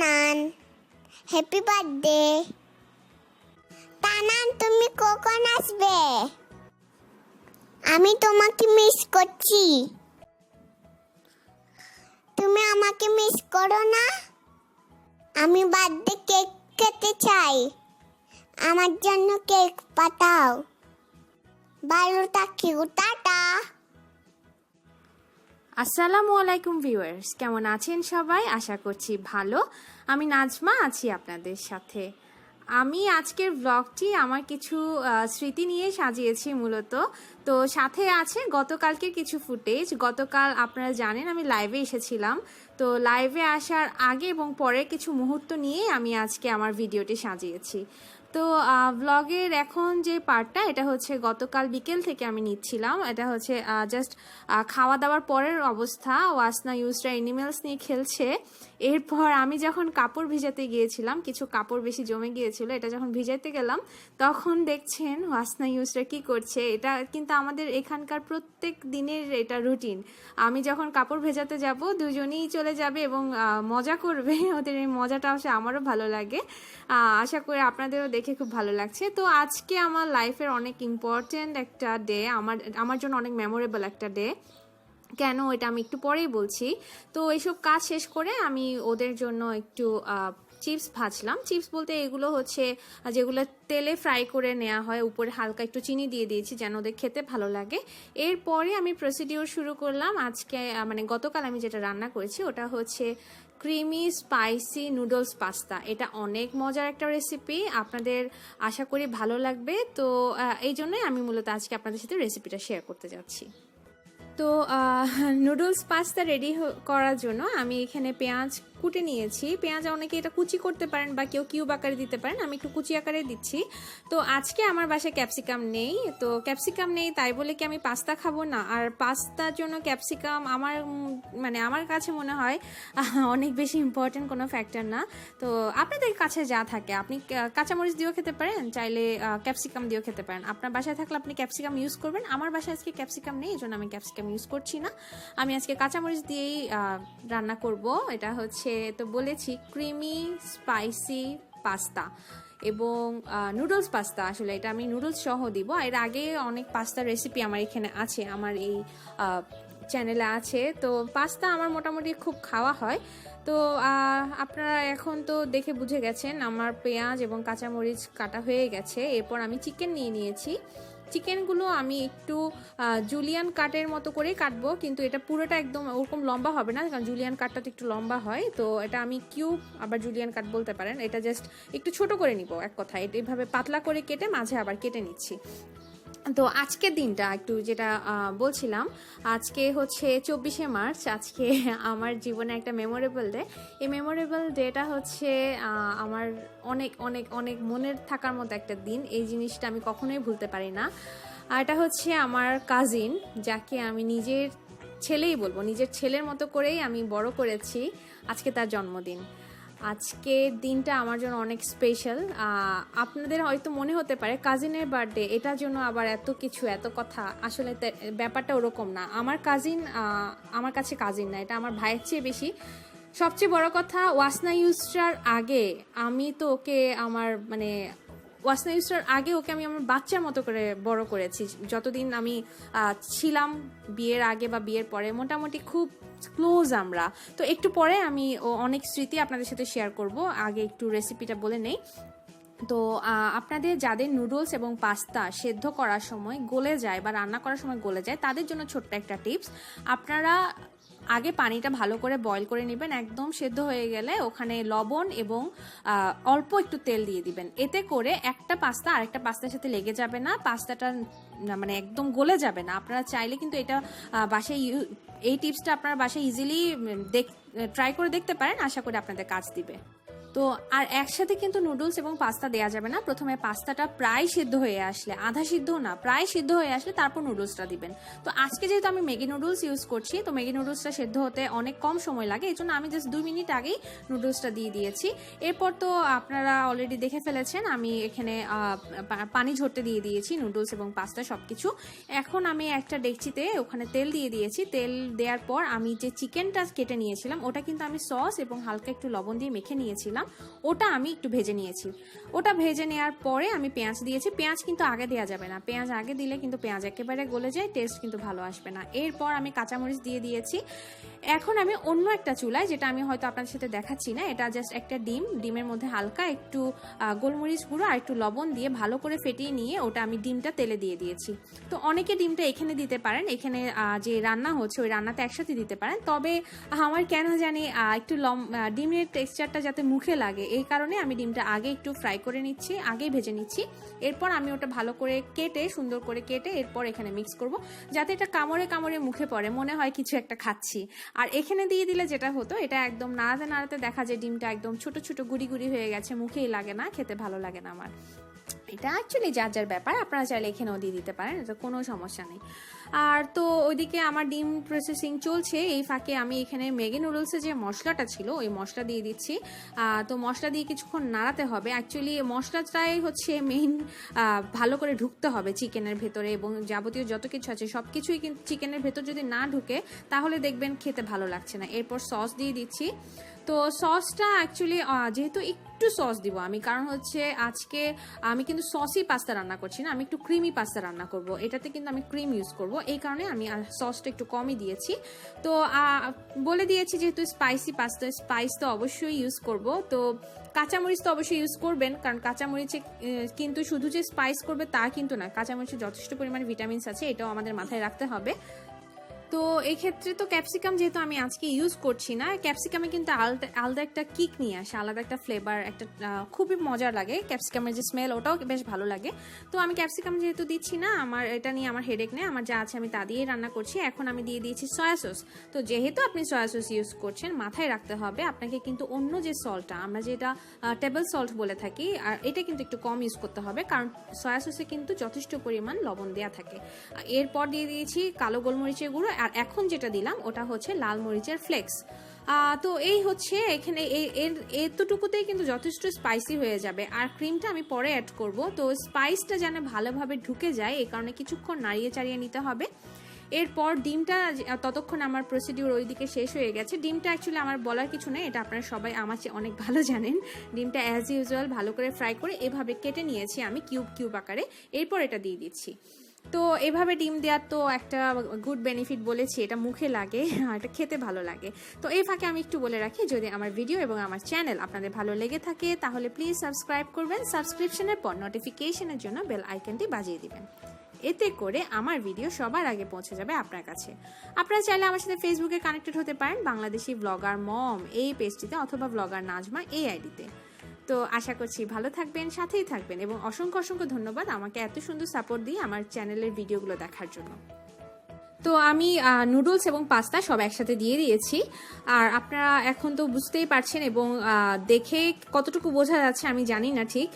তানান happy birthday তানান, তুমি কখন আসবে? আমি তোমাকে মিস করছি। তুমি আমাকে মিস করো না? আমি বার্থডে কেক খেতে চাই। আমার জন্য কেক পাঠাও। ভালো থাকিও টাটা। আসসালামু আলাইকুম ভিউয়ার্স, কেমন আছেন সবাই? আশা করছি ভালো। আমি নাজমা আছি আপনাদের সাথে। আমি আজকের ব্লগটি আমার কিছু স্মৃতি নিয়ে সাজিয়েছি মূলত। তো সাথে আছে গতকালকের কিছু ফুটেজ। গতকাল আপনারা জানেন আমি লাইভে এসেছিলাম। তো লাইভে আসার আগে এবং পরের কিছু মুহূর্ত নিয়ে আমি আজকে আমার ভিডিওটি সাজিয়েছি। তো ব্লগের এখন যে পার্টটা এটা হচ্ছে গতকাল বিকেল থেকে আমি নিচ্ছিলাম। এটা হচ্ছে জাস্ট খাওয়া দাওয়ার পরের অবস্থা। ওয়াসনা ইউজরা এনিমেলস নিয়ে খেলছে। এরপর আমি যখন কাপড় ভিজাতে গিয়েছিলাম, কিছু কাপড় বেশি জমে গিয়েছিল, এটা যখন ভিজাতে গেলাম, তখন দেখছেন ওয়াসনা ইউজরা কি করছে, এটা কিন্তু আমাদের এখানকার প্রত্যেক দিনের এটা রুটিন। আমি যখন কাপড় ভেজাতে যাব, দুজনেই চলে যাবে এবং মজা করবে, ওদের এই মজাটা আসে আমারও ভালো লাগে। আশা করি আপনাদেরও দেখে খুব ভালো লাগছে। তো আজকে আমার লাইফের অনেক ইম্পর্ট্যান্ট একটা ডে আমার আমার জন্য অনেক মেমোরেবল একটা ডে কেন এটা আমি একটু পরেই বলছি। তো এইসব কাজ শেষ করে আমি ওদের জন্য একটু চিপস ভাজলাম। চিপস বলতে এগুলো হচ্ছে যেগুলো তেলে ফ্রাই করে নেওয়া হয়, উপরে হালকা একটু চিনি দিয়ে দিয়েছি যেন ওদের খেতে ভালো লাগে। এরপরে আমি প্রসিডিওর শুরু করলাম আজকে মানে গতকাল আমি যেটা রান্না করেছি ওটা হচ্ছে ক্রিমি স্পাইসি নুডলস পাস্তা এটা অনেক মজার একটা রেসিপি আপনাদের আশা করি ভালো লাগবে। তো এই জন্যই আমি মূলত আজকে আপনাদের সাথে রেসিপিটা শেয়ার করতে যাচ্ছি। তো নুডলস পাস্তা রেডি করার জন্য আমি এখানে পেঁয়াজ কুটে নিয়েছি। পেঁয়াজ অনেকে এটা কুচি করতে পারেন বা কেউ কিউব আকারে দিতে পারেন। আমি একটু কুচি আকারে দিচ্ছি। তো আজকে আমার বাসায় ক্যাপসিকাম নেই। তো ক্যাপসিকাম নেই, তাই বলে কি আমি পাস্তা খাব না? আর পাস্তার জন্য ক্যাপসিকাম আমার মানে আমার কাছে মনে হয় অনেক বেশি ইম্পর্টেন্ট কোনো ফ্যাক্টর না। তো আপনাদের কাছে যা থাকে, আপনি কাঁচামরিচ দিয়েও খেতে পারেন, চাইলে ক্যাপসিকাম দিয়েও খেতে পারেন। আপনার বাসায় থাকলে আপনি ক্যাপসিকাম ইউজ করবেন। আমার বাসায় আজকে ক্যাপসিকাম নেই, এই জন্য আমি ক্যাপসিকাম ইউজ করছি না। আমি আজকে কাঁচামরিচ দিয়েই রান্না করব। এটা হচ্ছে তো বলেছি ক্রিমি স্পাইসি পাস্তা এবং নুডলস পাস্তা আসলে এটা আমি নুডলস সহ দিব। এর আগে অনেক পাস্তার রেসিপি আমার এখানে আছে, আমার এই চ্যানেলে আছে। তো পাস্তা আমার মোটামুটি খুব খাওয়া হয়। তো আপনারা এখন তো দেখে বুঝে গেছেন, আমার পেঁয়াজ এবং কাঁচামরিচ কাটা হয়ে গেছে। এরপর আমি চিকেন নিয়ে নিয়েছি। চিকেনগুলো আমি একটু জুলিয়ান কাটের মতো করে কাটবো, কিন্তু এটা পুরোটা একদম ওরকম লম্বা হবে না, কারণ জুলিয়ান কাটটা তো একটু লম্বা হয়, তো এটা আমি কিউব আবার জুলিয়ান কাট বলতে পারেন, এটা জাস্ট একটু ছোট করে নিব এক কথা এভাবে পাতলা করে কেটে মাঝে আবার কেটে নিচ্ছি। তো আজকের দিনটা একটু যেটা বলছিলাম, আজকে হচ্ছে চব্বিশে মার্চ, আজকে আমার জীবনে একটা মেমোরেবল ডে এই মেমোরেবল ডেটা হচ্ছে আমার অনেক অনেক অনেক মনের থাকার মতো একটা দিন। এই জিনিসটা আমি কখনোই ভুলতে পারি না। আর এটা হচ্ছে আমার কাজিন যাকে আমি নিজের ছেলেই বলব, নিজের ছেলের মতো করেই আমি বড় করেছি আজকে তার জন্মদিন। আজকের দিনটা আমার জন্য অনেক স্পেশাল আপনাদের হয়তো মনে হতে পারে কাজিনের বার্থডে এটার জন্য আবার এত কিছু, এত কথা। আসলে ব্যাপারটা ওরকম না। আমার কাজিন আমার কাছে কাজিন না, এটা আমার ভাইয়ের চেয়ে বেশি। সবচেয়ে বড় কথা, ওয়াসনা ইউজটার আগে আমি তো ওকে আমার মানে ওয়াসনা ইউজটার আগে ওকে আমি আমার বাচ্চার মতো করে বড় করেছি। যতদিন আমি ছিলাম বিয়ের আগে বা বিয়ের পরে, মোটামুটি খুব ক্লোজ আমরা। তো একটু পরে আমি অনেক স্মৃতি আপনাদের সাথে শেয়ার করব। আগে একটু রেসিপিটা বলে নেই। তো আপনাদের যাদের নুডলস এবং পাস্তা সেদ্ধ করার সময় গলে যায় বা রান্না করার সময় গলে যায়, তাদের জন্য ছোট্ট একটা টিপস আপনারা আগে পানিটা ভালো করে বয়ল করে নেবেন, একদম সেদ্ধ হয়ে গেলে ওখানে লবণ এবং অল্প একটু তেল দিয়ে দিবেন। এতে করে একটা পাস্তা আরেকটা পাস্তার সাথে লেগে যাবে না, পাস্তাটা মানে একদম গলে যাবে না। আপনারা চাইলে কিন্তু এটা বাসায় এই টিপসটা আপনারা বাসায় ইজিলি দেখ ট্রাই করে দেখতে পারেন। আশা করি আপনাদের কাজ দিবে। তো আর একসাথে কিন্তু নুডলস এবং পাস্তা দেওয়া যাবে না। প্রথমে পাস্তাটা প্রায় সিদ্ধ হয়ে আসলে, আধা সিদ্ধ না, প্রায় সিদ্ধ হয়ে আসলে তারপর নুডলসটা দিবেন। তো আজকে যেহেতু আমি ম্যাগি নুডলস ইউজ করছি, তো ম্যাগি নুডলসটা সেদ্ধ হতে অনেক কম সময় লাগে এই জন্য আমি জাস্ট দুই মিনিট আগেই নুডলসটা দিয়ে দিয়েছি। এরপর তো আপনারা অলরেডি দেখে ফেলেছেন, আমি এখানে পানি ঝরতে দিয়ে দিয়েছি নুডলস এবং পাস্তা সব কিছু এখন আমি একটা ডেকচিতে ওখানে তেল দিয়ে দিয়েছি। তেল দেওয়ার পর আমি যে চিকেনটা কেটে নিয়েছিলাম, ওটা কিন্তু আমি সস এবং হালকা একটু লবণ দিয়ে মেখে নিয়েছিলাম। ওটা আমি একটু ভেজে নিয়েছি। ওটা ভেজে নেওয়ার পরে আমি পেঁয়াজ দিয়েছি। পেঁয়াজ কিন্তু আগে দেওয়া যাবে না। পেঁয়াজ আগে দিলে কিন্তু পেঁয়াজ একেবারে গলে যায় টেস্ট কিন্তু ভালো আসবে না। এরপর আমি কাঁচামরিচ দিয়ে দিয়েছি। এখন আমি অন্য একটা চুলায়, যেটা আমি হয়তো আপনাদের সাথে দেখাচ্ছি না, এটা জাস্ট একটা ডিম। ডিমের মধ্যে হালকা একটু গোলমরিচ গুঁড়ো আর একটু লবণ দিয়ে ভালো করে ফেটিয়ে নিয়ে ওটা আমি ডিমটা তেলে দিয়ে দিয়েছি। তো অনেকে ডিমটা এখানে দিতে পারেন, এখানে যে রান্না হচ্ছে ওই রান্নাতে একসাথে দিতে পারেন। তবে আমার কেন জানি একটু লম ডিমের টেক্সচারটা যাতে মুখে লাগে। এই কারণে আমি ডিমটা আগে একটু ফ্রাই করে নিচ্ছি, আগেই ভেজে নিচ্ছি। এরপর আমি ওটা ভালো করে কেটে, সুন্দর করে কেটে এরপর এখানে মিক্স করব, যাতে এটা কামড়ে কামড়ে মুখে পড়ে, মনে হয় কিছু একটা খাচ্ছি। আর এখানে দিয়ে দিলে যেটা হতো, এটা একদম নাড়াতে নাড়াতে দেখা যায় ডিমটা একদম ছোট ছোট, গুড়ি গুড়ি হয়ে গেছে, মুখেই লাগে না, খেতে ভালো লাগে না আমার। এটা অ্যাকচুয়ালি যার যার ব্যাপার, আপনারা চাইলে এখানেও দিয়ে দিতে পারেন, এটা কোনো সমস্যা নেই। আর তো ওইদিকে আমার ডিম প্রসেসিং চলছে। এই ফাঁকে আমি এখানে ম্যাগি নুডলসের যে মশলাটা ছিল, ওই মশলা দিয়ে দিচ্ছি। তো মশলা দিয়ে কিছুক্ষণ নাড়াতে হবে। অ্যাকচুয়ালি মশলাটাই হচ্ছে মেইন ভালো করে ঢুকতে হবে চিকেনের ভেতরে এবং যাবতীয় যত কিছু আছে সব কিছুই কিন্তু চিকেনের ভেতর যদি না ঢুকে, তাহলে দেখবেন খেতে ভালো লাগছে না। এরপর সস দিয়ে দিচ্ছি। তো সসটা অ্যাকচুয়ালি যেহেতু একটু সস দিব আমি, কারণ হচ্ছে আজকে আমি কিন্তু সসই পাস্তা রান্না করছি না, আমি একটু ক্রিমি পাস্তা রান্না করব। এটাতে কিন্তু আমি ক্রিম ইউজ করব। এই কারণে আমি সসটা একটু কমই দিয়েছি। তো বলে দিয়েছি যেহেতু স্পাইসি পাস্তা স্পাইস তো অবশ্যই ইউজ করব। তো, কাঁচামরিচ তো অবশ্যই ইউজ করবেন, কারণ কাঁচামরিচে কিন্তু শুধু যে স্পাইস করবে তা কিন্তু না। কাঁচামরিচে যথেষ্ট পরিমাণে ভিটামিনস আছে, এটাও আমাদের মাথায় রাখতে হবে। তো এই ক্ষেত্রে তো ক্যাপসিকাম যেহেতু আমি আজকে ইউজ করছি না ক্যাপসিকামে কিন্তু আলাদা আলাদা একটা কিক নিয়ে আসে, আলাদা একটা ফ্লেভার একটা খুবই মজার লাগে। ক্যাপসিকামের যে স্মেল ওটাও বেশ ভালো লাগে। তো আমি ক্যাপসিকাম যেহেতু দিচ্ছি না, আমার, এটা নিয়ে আমার হেডেক নেই, আমার যা আছে আমি তা দিয়েই রান্না করছি। এখন আমি দিয়ে দিয়েছি সয়া সস তো যেহেতু আপনি সয়া সস ইউজ করছেন, মাথায় রাখতে হবে, আপনাকে কিন্তু অন্য যে সল্টটা আমরা যেটা টেবল সল্ট বলে থাকি, আর এটা কিন্তু একটু কম ইউজ করতে হবে, কারণ সয়া সসে কিন্তু যথেষ্ট পরিমাণ লবণ দেওয়া থাকে। এরপর দিয়ে দিয়েছি কালো গোলমরিচের গুঁড়ো আর এখন যেটা দিলাম, ওটা হচ্ছে লাল মরিচের ফ্লেক্স। তো এই হচ্ছে এখানে এর, এতটুকুতেই কিন্তু যথেষ্ট স্পাইসি হয়ে যাবে। আর ক্রিমটা আমি পরে অ্যাড করব। তো স্পাইসটা যেন ভালোভাবে ঢুকে যায়, এই কারণে কিছুক্ষণ নাড়িয়ে চাড়িয়ে নিতে হবে। এরপর ডিমটা ততক্ষণ আমার প্রসিডিউর ওইদিকে শেষ হয়ে গেছে। ডিমটা অ্যাকচুয়ালি আমার বলার কিছু নেই, এটা আপনারা সবাই আমার চেয়ে অনেক ভালো জানেন। ডিমটা অ্যাজ ইউজুয়াল ভালো করে ফ্রাই করে এভাবে কেটে নিয়েছি আমি কিউব কিউব আকারে। এরপর এটা দিয়ে দিচ্ছি। তো এভাবে ডিম দেওয়ার তো একটা গুড বেনিফিট বলেছি, এটা মুখে লাগে আর এটা খেতে ভালো লাগে। তো এই ফাঁকে আমি একটু বলে রাখি, যদি আমার ভিডিও এবং আমার চ্যানেল আপনাদের ভালো লেগে থাকে, তাহলে প্লিজ সাবস্ক্রাইব করবেন সাবস্ক্রিপশনের পর নোটিফিকেশনের জন্য বেল আইকনটি বাজিয়ে দিবেন। এতে করে আমার ভিডিও সবার আগে পৌঁছে যাবে আপনার কাছে। আপনারা চাইলে আমার সাথে ফেসবুকে কানেক্টেড হতে পারেন, বাংলাদেশি ব্লগার মম এই পেজটিতে অথবা ব্লগার নাজমা এই আইডিতে তো আশা করছি ভালো থাকবেন, সাথেই থাকবেন এবং অসংখ্য অসংখ্য ধন্যবাদ আমাকে এত সুন্দর সাপোর্ট দিয়ে আমার চ্যানেলের ভিডিওগুলো দেখার জন্য। তো আমি নুডলস এবং পাস্তা সব একসাথে দিয়ে দিয়েছি। আর আপনারা এখন তো বুঝতেই পারছেন এবং দেখে কতটুকু বোঝা যাচ্ছে আমি জানি না ঠিক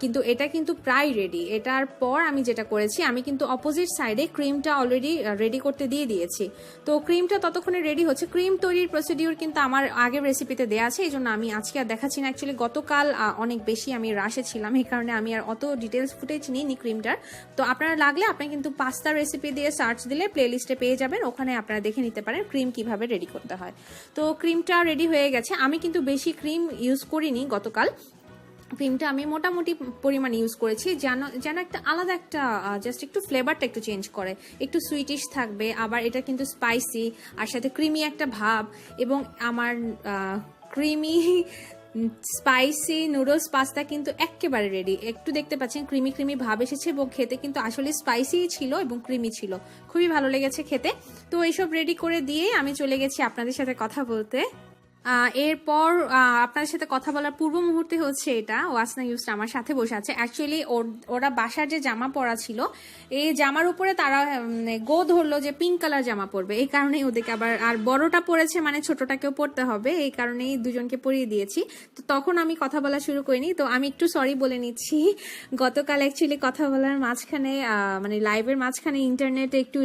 কিন্তু এটা কিন্তু প্রায় রেডি এটার পর আমি যেটা করেছি, আমি কিন্তু অপোজিট সাইডে ক্রিমটা অলরেডি রেডি করতে দিয়ে দিয়েছি। তো ক্রিমটা ততক্ষণে রেডি হচ্ছে। ক্রিম তৈরির প্রসিডিউর কিন্তু আমার আগের রেসিপিতে দেওয়া আছে এই জন্য আমি আজকে আর দেখাচ্ছি না। অ্যাকচুয়ালি গতকাল অনেক বেশি আমি রাশে ছিলাম, এই কারণে আমি আর অত ডিটেলস ফুটেজ নিইনি ক্রিমটার তো আপনারা লাগলে আপনি কিন্তু পাস্তা রেসিপি দিয়ে সার্চ দিলে প্লে লিস্টে পেয়ে যাবেন। ওখানে আপনারা দেখে নিতে পারেন ক্রিম কীভাবে রেডি করতে হয়। তো ক্রিমটা রেডি হয়ে গেছে। আমি কিন্তু বেশি ক্রিম ইউজ করিনি গতকাল। ক্রিমটা আমি মোটামুটি পরিমাণ ইউজ করেছি। যেন যেন একটা আলাদা একটা জাস্ট একটু ফ্লেভারটা একটু চেঞ্জ করে। একটু সুইটিশ থাকবে, আবার এটা কিন্তু স্পাইসি আর সাথে ক্রিমি একটা ভাব এবং আমার ক্রিমি স্পাইসি নুডলস পাস্তা কিন্তু একেবারে রেডি একটু দেখতে পাচ্ছেন ক্রিমি ক্রিমি ভাব এসেছে এবং খেতে কিন্তু আসলে স্পাইসি ছিল এবং ক্রিমি ছিল। খুবই ভালো লেগেছে খেতে। তো এইসব রেডি করে দিয়ে আমি চলে গেছি আপনাদের সাথে কথা বলতে। এরপর আপনাদের সাথে কথা বলার পূর্ব মুহূর্তে হচ্ছে এটা। ওয়াসনা ইউসটা আমার সাথে বসে আছে। অ্যাকচুয়ালি ওরা বাসার যে জামা পরা ছিল, এই জামার উপরে তারা গো ধরলো যে পিঙ্ক কালার জামা পরবে। এই কারণেই ওদেরকে আবার, আর বড়টা পরেছে মানে ছোটটাকেও পরতে হবে। এই কারণেই দুজনকে পরিয়ে দিয়েছি। তো তখন আমি কথা বলা শুরু করিনি। তো আমি একটু সরি বলে নিচ্ছি। গতকাল অ্যাকচুয়ালি কথা বলার মাঝখানে মানে লাইভের মাঝখানে ইন্টারনেটে একটু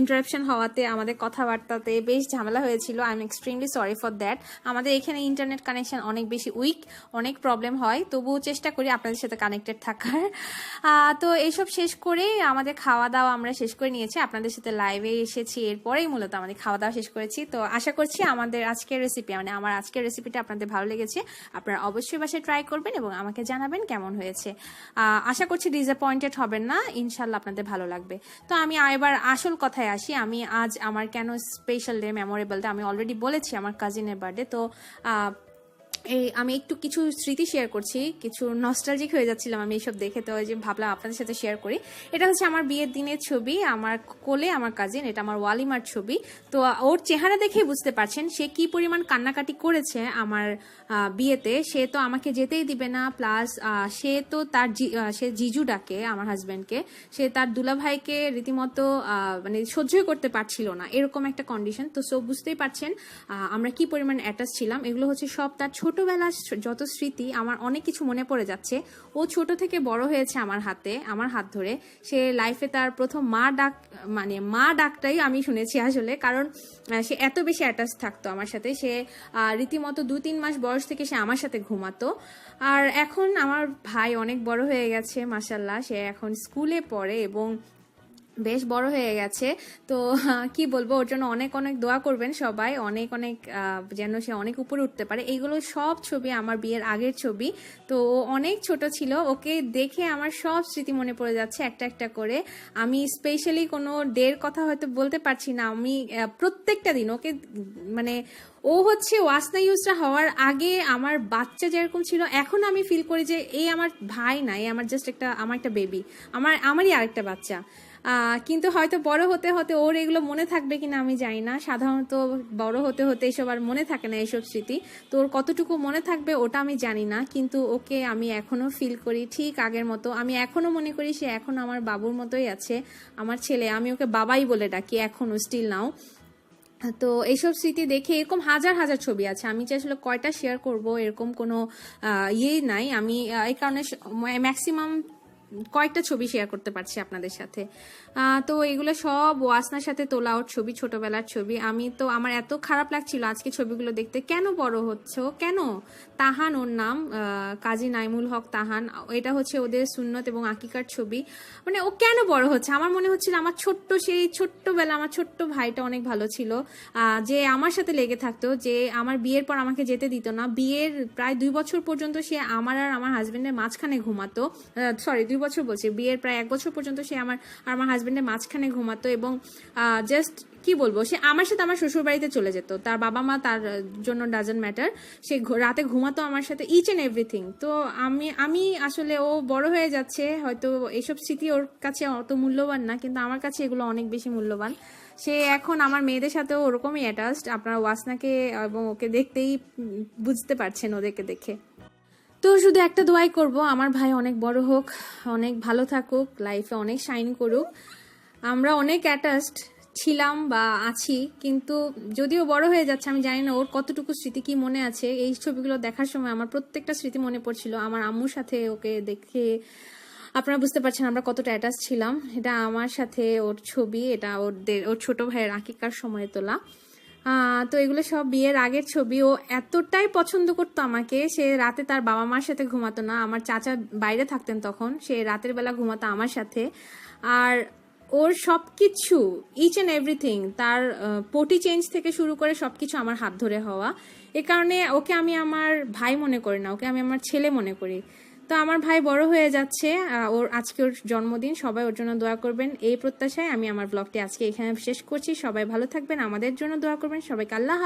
ইন্টারাপশন হওয়াতে আমাদের কথাবার্তাতে বেশ ঝামেলা হয়েছিল। I am extremely sorry for that আমাদের এখানে ইন্টারনেট কানেকশন অনেক বেশি উইক অনেক প্রবলেম হয়। তবুও চেষ্টা করি আপনাদের সাথে কানেক্টেড থাকার। তো এইসব শেষ করে আমাদের খাওয়া দাওয়া আমরা শেষ করে নিয়েছি। আপনাদের সাথে লাইভে এসেছি, এরপরেই মূলত আমাদের খাওয়া দাওয়া শেষ করেছি। তো আশা করছি আমাদের আজকের রেসিপি মানে আমার আজকের রেসিপিটা আপনাদের ভালো লেগেছে। আপনারা অবশ্যই বাসায় ট্রাই করবেন এবং আমাকে জানাবেন কেমন হয়েছে। আশা করছি ডিসঅ্যাপয়েন্টেড হবেন না। ইনশাল্লাহ আপনাদের ভালো লাগবে। তো আমি এবার আসল কথায় আসি। আমি আজ আমার কেন স্পেশাল ডে মেমোরেবল আমি অলরেডি বলেছি আমার কাজিনের বার্থডে তো আহ, এই, আমি একটু কিছু স্মৃতি শেয়ার করছি। কিছু নস্টালজিক হয়ে যাচ্ছিলাম আমি এইসব দেখে, তো যে ভাবলাম আপনাদের সাথে শেয়ার করি। এটা হচ্ছে আমার বিয়ের দিনের ছবি, আমার কোলে আমার কাজিন এটা আমার ওয়ালিমার ছবি। তো ওর চেহারা দেখেই বুঝতে পারছেন সে কি পরিমাণ কান্নাকাটি করেছে আমার বিয়েতে। সে তো আমাকে যেতেই দিবে না প্লাস সে তো তার সে জিজু ডাকে আমার হাজব্যান্ডকে সে তার দুলাভাইকে রীতিমতো মানে সহ্যই করতে পারছিল না, এরকম একটা কন্ডিশন তো সো বুঝতেই পারছেন আমরা কি পরিমাণ অ্যাটাচ ছিলাম। এগুলো হচ্ছে সব তার ছোটবেলার যত স্মৃতি আমার অনেক কিছু মনে পড়ে যাচ্ছে। ও ছোট থেকে বড় হয়েছে আমার হাতে, আমার হাত ধরে। সে লাইফে তার প্রথম মা ডাক মানে মা ডাকটাই আমি শুনেছি আসলে। কারণ সে এত বেশি অ্যাটাচ থাকতো আমার সাথে। সে রীতিমতো দু তিন মাস বয়স থেকে সে আমার সাথে ঘুমাতো। আর এখন আমার ভাই অনেক বড় হয়ে গেছে মাসাল্লাহ সে এখন স্কুলে পড়ে এবং বেশ বড় হয়ে গেছে। তো কি বলব, ওর জন্য অনেক অনেক দোয়া করবেন সবাই। অনেক অনেক যেন সে অনেক উপরে উঠতে পারে। এইগুলো সব ছবি আমার বিয়ের আগের ছবি। তো অনেক ছোট ছিল। ওকে দেখে আমার সব স্মৃতি মনে পড়ে যাচ্ছে একটা একটা করে। আমি স্পেশালি কোনো ডের কথা হয়তো বলতে পারছি না। আমি প্রত্যেকটা দিন ওকে মানে ও হচ্ছে ওয়াসনা ইউজটা হওয়ার আগে আমার বাচ্চা যেরকম ছিল, এখন আমি ফিল করি যে এই আমার ভাই না এই আমার জাস্ট একটা, আমার একটা বেবি আমার, আমারই আরেকটা বাচ্চা। কিন্তু হয়তো বড় হতে হতে ওর এগুলো মনে থাকবে কিনা আমি জানি না। সাধারণত বড় হতে হতে এসব আর মনে থাকে না এইসব স্মৃতি। তো ওর কতটুকু মনে থাকবে ওটা আমি জানি না, কিন্তু ওকে আমি এখনও ফিল করি ঠিক আগের মতো। আমি এখনও মনে করি সে এখন আমার বাবুর মতোই আছে, আমার ছেলে। আমি ওকে বাবাই বলে ডাকি এখনও স্টিল নাও তো এইসব স্মৃতি দেখে এরকম হাজার হাজার ছবি আছে। আমি যে আসলে কয়টা শেয়ার করব এরকম কোনো ইয়েই নাই। আমি এই কারণে ম্যাক্সিমাম কয়েকটা ছবি শেয়ার করতে পারছি আপনাদের সাথে। তো এগুলো সব ওয়াসনার সাথে তোলা ওর ছবি, ছোটবেলার ছবি। আমি তো, আমার এত খারাপ লাগছিল আজকে ছবিগুলো দেখতে। কেন বড় হচ্ছে? কেন? তাহান ওর নাম কাজী নাইমুল হক তাহান। এটা হচ্ছে ওদের সুন্নত এবং আকিকার ছবি। মানে ও কেন বড় হচ্ছে? আমার মনে হচ্ছিল আমার ছোট্ট, সেই ছোট্টবেলা, আমার ছোট্ট ভাইটা অনেক ভালো ছিল। যে আমার সাথে লেগে থাকতো, যে আমার বিয়ের পর আমাকে যেতে দিত না। বিয়ের প্রায় দুই বছর পর্যন্ত সে আমার আর আমার হাজবেন্ডের মাঝখানে ঘুমাতো। সরি দুই বছর বলছে। বিয়ের প্রায় এক বছর পর্যন্ত সে আমার আর আমার হাজবেন্ডের মাঝখানে ঘুমাতো এবং জাস্ট কি বলব, সে আমার সাথে আমার শ্বশুর বাড়িতে চলে যেত। তার বাবা মা তার জন্য ডাজেন্ট ম্যাটার সে রাতে ঘুমাতো আমার সাথে ইচ এন্ড এভরিথিং তো আমি আমি আসলে ও বড় হয়ে যাচ্ছে, হয়তো এইসব স্মৃতি ওর কাছে অত মূল্যবান না, কিন্তু আমার কাছে এগুলো অনেক বেশি মূল্যবান। সে এখন আমার মেয়েদের সাথেও ওরকমই অ্যাটাচড আপনারা ওয়াসনাকে এবং ওকে দেখতেই বুঝতে পারছেন ওদেরকে দেখে। তো শুধু একটা দোয়াই করব, আমার ভাই অনেক বড় হোক, অনেক ভালো থাকুক লাইফে অনেক শাইন করুক। আমরা অনেক অ্যাটাচড ছিলাম বা আছি, কিন্তু যদিও বড় হয়ে যাচ্ছে, আমি জানি না ওর কতটুকু স্মৃতি, কি মনে আছে? এই ছবিগুলো দেখার সময় আমার প্রত্যেকটা স্মৃতি মনে পড়ছিল, আমার আম্মুর সাথে ওকে দেখে আপনারা বুঝতে পারছেন আমরা কতটা অ্যাটাচ ছিলাম। এটা আমার সাথে ওর ছবি, এটা ওর ওর ছোট ভাইয়ের আকিকার সময় তোলা। তো এগুলো সব বিয়ের আগের ছবি। ও এতটাই পছন্দ করতো আমাকে, সে রাতে তার বাবা মার সাথে ঘুমাতো না। আমার চাচা বাইরে থাকতেন তখন, সে রাতের বেলা ঘুমাতো আমার সাথে। আর ওর সব কিছু ইচ অ্যান্ড এভরিথিং তার পটি চেঞ্জ থেকে শুরু করে সব কিছু আমার হাত ধরে হওয়া। এ কারণে ওকে আমি আমার ভাই মনে করি না, ওকে আমি আমার ছেলে মনে করি। তো আমার ভাই বড় হয়ে যাচ্ছে ওর আজকে ওর জন্মদিন, সবাই ওর জন্য দোয়া করবেন। এই প্রত্যাশায় আমি আমার ব্লগটি আজকে এখানে শেষ করছি। সবাই ভালো থাকবেন, আমাদের জন্য দোয়া করবেন। সবাইকে আল্লাহ।